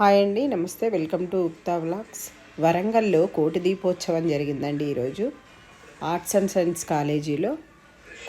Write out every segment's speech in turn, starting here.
Hi అండి నమస్తే. Welcome to Ukta vlogs. వరంగల్లో కోటి దీపోత్సవం జరిగిందండి ఈరోజు. ఆర్ట్స్ అండ్ సైన్స్ కాలేజీలో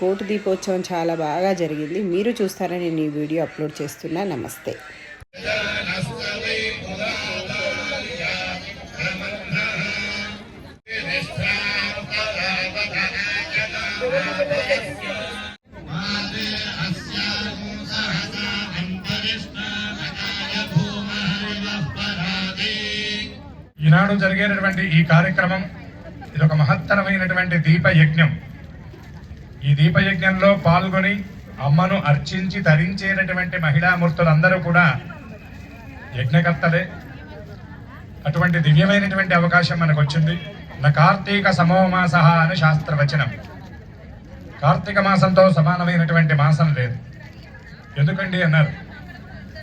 కోటి దీపోత్సవం చాలా బాగా జరిగింది. మీరు చూస్తారని నేను ఈ వీడియో అప్లోడ్ చేస్తున్నా. నమస్తే. ఈనాడు జరిగేటటువంటి ఈ కార్యక్రమం ఇది ఒక మహత్తరమైనటువంటి దీప యజ్ఞం ఈ దీప యజ్ఞంలో పాల్గొని అమ్మను అర్చించి ధరించేటటువంటి మహిళామూర్తులందరూ కూడా యజ్ఞకర్తలే. అటువంటి దివ్యమైనటువంటి అవకాశం మనకు వచ్చింది నా కార్తీక సమోమాస అని శాస్త్రవచనం. కార్తీక మాసంతో సమానమైనటువంటి మాసం లేదు. ఎందుకండి అన్నారు?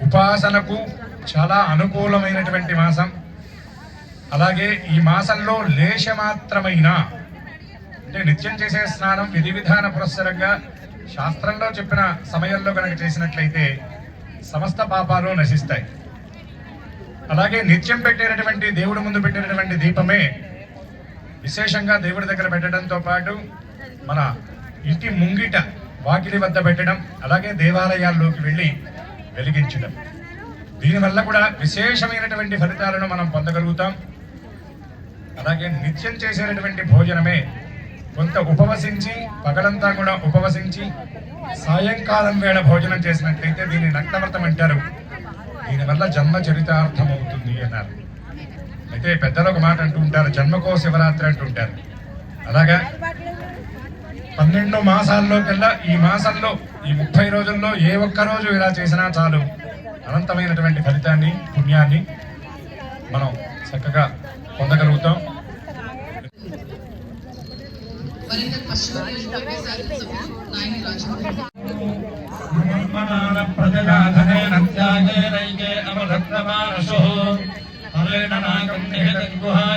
ఉపాసనకు చాలా అనుకూలమైనటువంటి మాసం. అలాగే ఈ మాసంలో లేశమాత్రమైన అంటే నిత్యం చేసే స్నానం విధి విధాన పురస్సరంగా శాస్త్రంలో చెప్పిన సమయంలో కనుక చేసినట్లయితే సమస్త పాపాలు నశిస్తాయి. అలాగే నిత్యం పెట్టేటటువంటి దేవుడి ముందు పెట్టినటువంటి దీపమే విశేషంగా దేవుడి దగ్గర పెట్టడంతో పాటు మన ఇంటి ముంగిట వాకిలి వద్ద పెట్టడం అలాగే దేవాలయాల్లోకి వెళ్ళి వెలిగించడం. దీనివల్ల కూడా విశేషమైనటువంటి ఫలితాలను మనం పొందగలుగుతాం. అలాగే నిత్యం చేసేటటువంటి భోజనమే కొంత ఉపవసించి పగలంతా కూడా ఉపవసించి సాయంకాలం వేళ భోజనం చేసినట్లయితే దీన్ని నక్తవ్రతం అంటారు. దీనివల్ల జన్మ చరితార్థం అవుతుంది అన్నారు. అయితే పెద్దలు ఒక మాట అంటూ ఉంటారు జన్మకో శివరాత్రి అంటూ ఉంటారు. అలాగా పన్నెండు మాసాల్లో కల్లా ఈ మాసంలో ఈ ముప్పై రోజుల్లో ఏ ఒక్క రోజు ఇలా చేసినా చాలు. అనంతమైనటువంటి ఫలితాన్ని పుణ్యాన్ని మనం చక్కగా పొందగలుగుతాం. వరంగల్ అమరత్నమానసు హరేణ నాగం నిహితగుహాయాం ఉద్భ్రాణధేతత్యతగోదశక్తి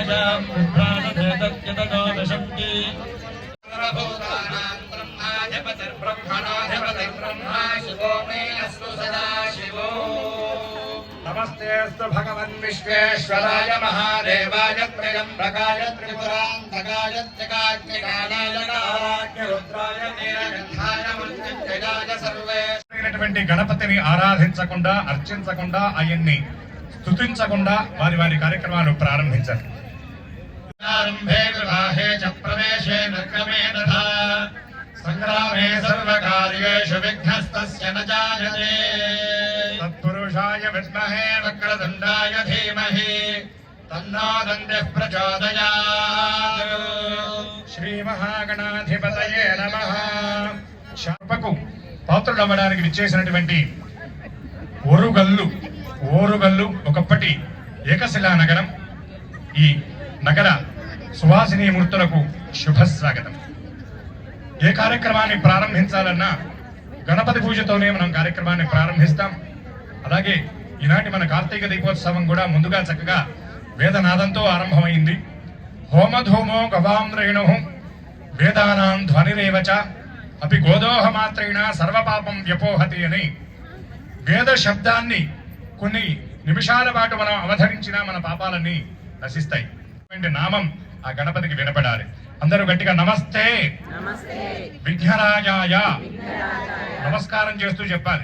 నమస్తేస్తు భగవన్ విశ్వేశ్వరాయ మహాదేవాయ కాలాగ్నిరుద్రాయ నీలకంఠాయ మృత్యుంజయాయ సర్వే. అయినటువంటి గణపతిని ఆరాధించకుండా అర్చించకుండా ఆయన్ని స్తుతించకుండా వారి వారి కార్యక్రమాలు ప్రారంభించారు. ప్రారంభే వివాహే చ ప్రవేశే విక్రమే తథా. సంగ్రామే సర్వకార్యేషు విఘ్నస్తస్య న జాయతే. తత్పురుషాయ విద్మహే వక్రదండాయ ధీమహే తన్నో దండః ప్రచోదయాత్ శ్రీ మహాగణాధిపతయే శాపకు పాత్రుడవ్వడానికి విచ్చేసినటువంటి ఓరుగల్లు ఓరుగల్లు ఒకప్పటి ఏకశిలా నగరం. ఈ నగర సువాసినీమూర్తులకు శుభస్వాగతం. ఏ కార్యక్రమాన్ని ప్రారంభించాలన్నా గణపతి పూజతోనే మనం కార్యక్రమాన్ని ప్రారంభిస్తాం. అలాగే ఈనాటి మన కార్తీక దీపోత్సవం కూడా ముందుగా చక్కగా వేదనాదంతో ఆరంభమైంది. హోమధూమో గవాం రేణు వేదానాం ధ్వనిరేవచ అపి గోదోహ మాత్రేణ సర్వపాపం వ్యపోహతి అని వేద శబ్దాన్ని కొన్ని నిమిషాల పాటు మనం అవధరించినా మన పాపాలన్నీ నశిస్తాయి. నామం ఆ గణపతికి వినపడాలి. అందరూ గట్టిగా నమస్తే. విఘ్నరాజాయ. నమస్కారం చేస్తూ చెప్పాలి.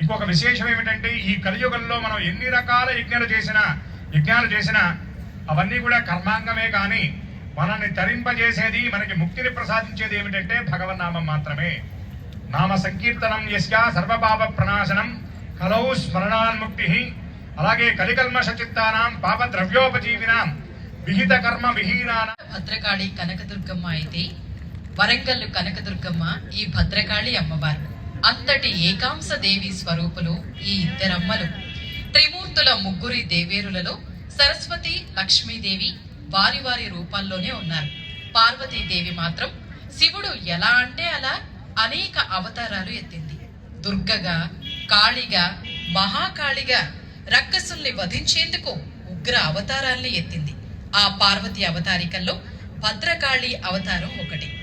ఇంకొక విశేషం ఏమిటంటే ఈ కలియుగంలో మనం ఎన్ని రకాల యజ్ఞాలు చేసినా యజ్ఞాలు చేసినా అవన్నీ కూడా కర్మాంగమే కానీ మనల్ని తరింపజేసేది మనకి ముక్తిని ప్రసాదించేది ఏమిటంటే భగవన్నామం మాత్రమే. నామ సంకీర్తనం యస్య సర్వపాప ప్రణాశనం కలౌ స్మరణాన్ముక్తి అలాగే కలికల్మష చిత్తానాం పాప ద్రవ్యోపజీవినాం విహిత కర్మ విహీనాన. భద్రకాళి కనకదుర్గమ్మ అయితే వరంగల్లు కనకదుర్గమ్మ ఈ భద్రకాళి అమ్మవారు. అంతటి ఏకాంశ దేవి స్వరూపులు ఈ ఇద్దరమ్మలు. త్రిమూర్తుల ముగ్గురి దేవేరులలో సరస్వతి లక్ష్మీదేవి వారి వారి రూపాల్లోనే ఉన్నారు. పార్వతీదేవి మాత్రం శివుడు ఎలా అంటే అలా అనేక అవతారాలు ఎత్తింది. దుర్గగా కాళిగా మహాకాళిగా రక్కసుల్ని వధించేందుకు ఉగ్ర అవతారాల్ని ఎత్తింది. ఆ పార్వతి అవతారికల్లో భద్రకాళి అవతారం ఒకటి.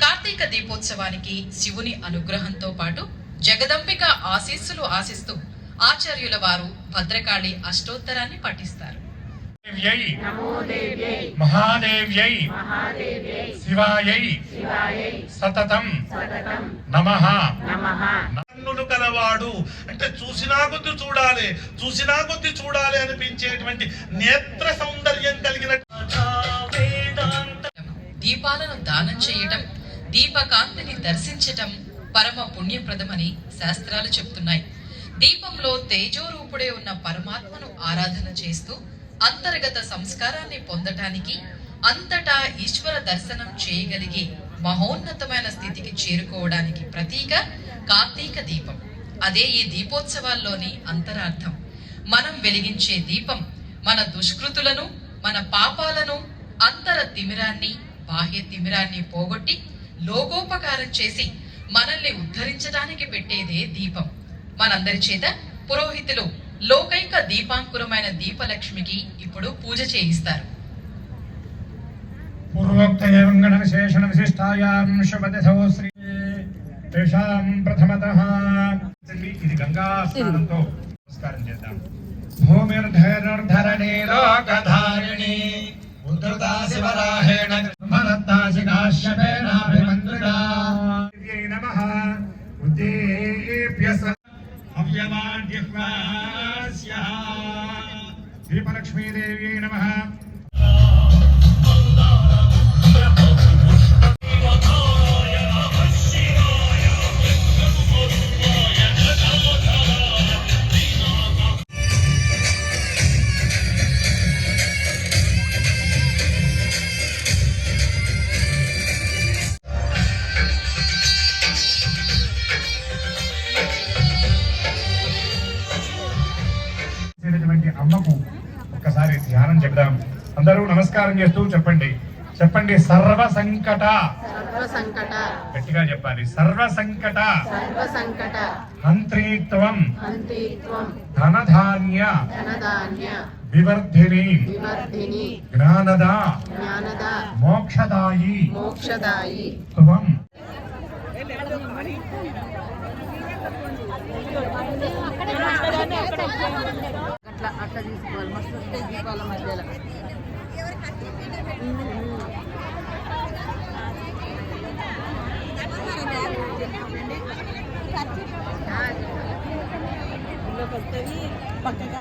కార్తీక దీపోత్సవానికి శివుని అనుగ్రహంతో పాటు జగదంబిక ఆశీస్సులు ఆశిస్తూ ఆచార్యుల వారు భద్రకాళి అష్టోత్తరాన్ని పఠిస్తారు దేవ్యై మహాదేవ్యై శివాయై సతతం నమః. కన్నులు కలవాడు అంటే చూసినా కొద్ది చూడాలి చూసినా కొద్ది చూడాలి అనిపించేటువంటి నేత్ర సౌందర్యం కలిగిన దీపాలను దానం చేయటం దీపకాంతిని దర్శించటం పరమ పుణ్యప్రదమని శాస్త్రాలు చెప్తున్నాయి. దీపంలో తేజోరూపుడే ఉన్న పరమాత్మను ఆరాధన చేస్తూ అంతర్గత సంస్కారాన్ని పొందటానికి అంతటా ఈశ్వర దర్శనం చేయగలిగే మహోన్నతమైన స్థితికి చేరుకోవడానికి ప్రతీక కార్తీక దీపం. అదే ఈ దీపోత్సవాల్లోని అంతరార్థం. మనం వెలిగించే దీపం మన దుష్కృతులను మన పాపాలను అంతర తిమిరాన్ని బాహ్య తిమిరాన్ని పోగొట్టి లోకోపకారం చేసి మనల్ని ఉద్ధరించడానికి పెట్టేదే దీపం. మనందరి చేత పురోహితులు లోకైక దీపాంకురమైన దీపలక్ష్మికి ఇప్పుడు పూజ చేయిస్తారు. పూర్వోక్త ఏవంగణ విశేషణ విశిష్టాయాం శుభతిథౌ శ్రీ తేషాం ప్రథమత. ఇది గంగా స్నానంతో నమస్కారం చేద్దాం. భూమిర్ధైర్ధరణి లోకధారిణి ఉద్ధృతా శివరాహేణ दत्ताशिकाश्यपेनाभिमन्त्रिता नमः। उद्देप्यस हव्यवान् అమ్మకు ఒక్కసారి ధ్యానం చెప్దాం. అందరూ నమస్కారం చేస్తూ చెప్పండి. చెప్పండి సర్వ సంకట. సర్వ సంకట. గట్టిగా చెప్పాలి. సర్వ సంకట. సర్వ సంకట. హంత్రీత్వం. ధనధాన్య. ధనధాన్య. వివర్ధిని. వివర్ధిని. జ్ఞానద. జ్ఞానద. మోక్షదాయి. మోక్షదాయి. త్వం. అట్లా అట్లా తీసుకోవాలి. మస్తు వస్తే దీపాల మధ్యలో. పక్కగా